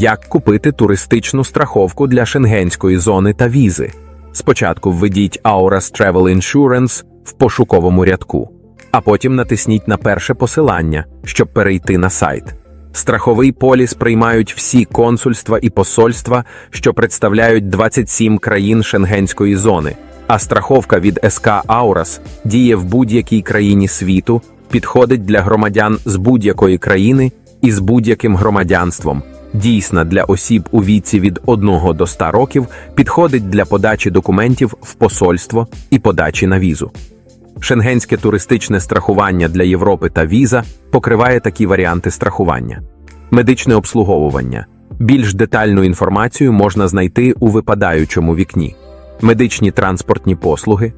Як купити туристичну страховку для шенгенської зони та візи? Спочатку введіть Auras Travel Insurance в пошуковому рядку, а потім натисніть на перше посилання, щоб перейти на сайт. Страховий поліс приймають всі консульства і посольства, що представляють 27 країн шенгенської зони, а страховка від СК Аурас діє в будь-якій країні світу, підходить для громадян з будь-якої країни і з будь-яким громадянством. Дійсна для осіб у віці від 1 до 100 років, підходить для подачі документів в посольство і подачі на візу. Шенгенське туристичне страхування для Європи та віза покриває такі варіанти страхування: медичне обслуговування. Більш детальну інформацію можна знайти у випадаючому вікні, медичні транспортні послуги,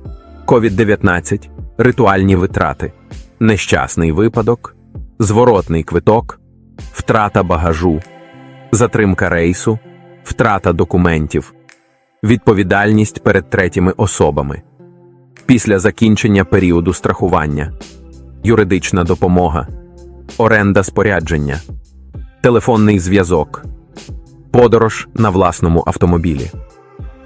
COVID-19, ритуальні витрати, нещасний випадок, зворотний квиток, втрата багажу, затримка рейсу, втрата документів, відповідальність перед третіми особами. Після закінчення періоду страхування, юридична допомога, оренда спорядження, телефонний зв'язок, подорож на власному автомобілі.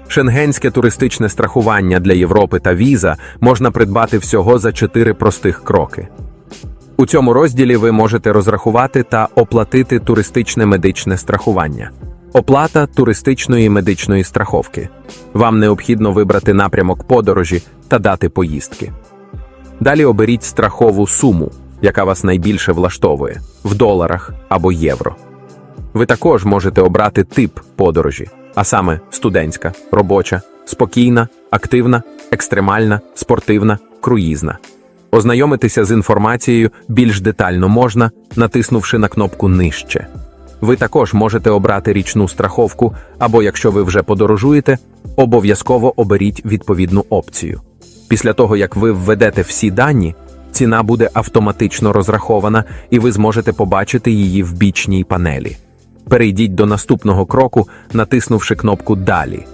Шенгенське туристичне страхування для Європи та віза можна придбати всього за чотири простих кроки. У цьому розділі ви можете розрахувати та оплатити туристичне медичне страхування. Оплата туристичної медичної страховки. Вам необхідно вибрати напрямок подорожі та дати поїздки. Далі оберіть страхову суму, яка вас найбільше влаштовує в доларах або євро. Ви також можете обрати тип подорожі, а саме студентська, робоча, спокійна, активна, екстремальна, спортивна, круїзна. Ознайомитися з інформацією більш детально можна, натиснувши на кнопку Нижче. Ви також можете обрати річну страховку, або якщо ви вже подорожуєте, обов'язково оберіть відповідну опцію. Після того, як ви введете всі дані, ціна буде автоматично розрахована, і ви зможете побачити її в бічній панелі. Перейдіть до наступного кроку, натиснувши кнопку Далі.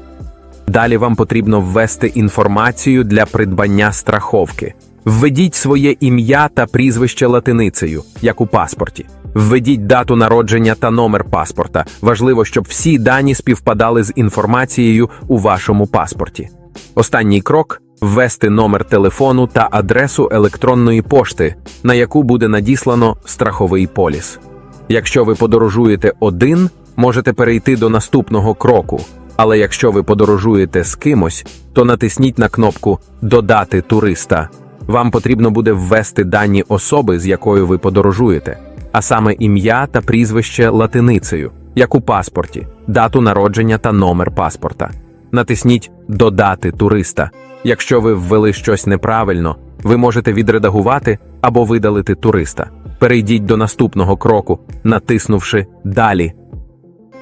Далі вам потрібно ввести інформацію для придбання страховки. Введіть своє ім'я та прізвище латиницею, як у паспорті. Введіть дату народження та номер паспорта. Важливо, щоб всі дані співпадали з інформацією у вашому паспорті. Останній крок ввести номер телефону та адресу електронної пошти, на яку буде надіслано страховий поліс. Якщо ви подорожуєте один, можете перейти до наступного кроку. Але якщо ви подорожуєте з кимось, то натисніть на кнопку Додати туриста. Вам потрібно буде ввести дані особи, з якою ви подорожуєте, а саме ім'я та прізвище латиницею, як у паспорті, дату народження та номер паспорта. Натисніть Додати туриста. Якщо ви ввели щось неправильно, ви можете відредагувати або видалити туриста. Перейдіть до наступного кроку, натиснувши Далі.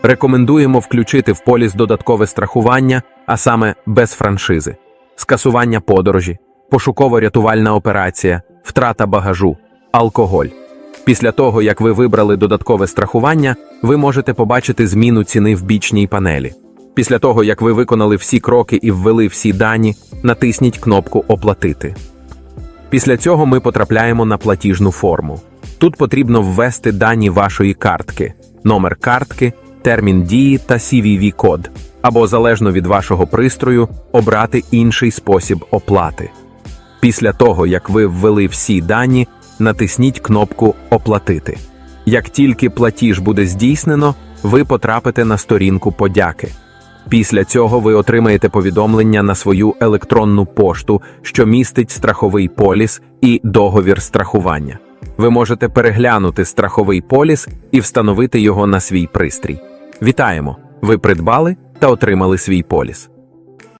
Рекомендуємо включити в поліс додаткове страхування, а саме без франшизи, скасування подорожі, пошуково-рятувальна операція, втрата багажу, алкоголь. Після того, як ви вибрали додаткове страхування, ви можете побачити зміну ціни в бічній панелі. Після того, як ви виконали всі кроки і ввели всі дані, натисніть кнопку Оплатити. Після цього ми потрапляємо на платіжну форму. Тут потрібно ввести дані вашої картки, номер картки, термін дії та cvv код або залежно від вашого пристрою, обрати інший спосіб оплати. Після того, як ви ввели всі дані, натисніть кнопку Оплатити. Як тільки платіж буде здійснено, ви потрапите на сторінку подяки. Після цього ви отримаєте повідомлення на свою електронну пошту, що містить страховий поліс і договір страхування. Ви можете переглянути страховий поліс і встановити його на свій пристрій. Вітаємо! Ви придбали та отримали свій поліс.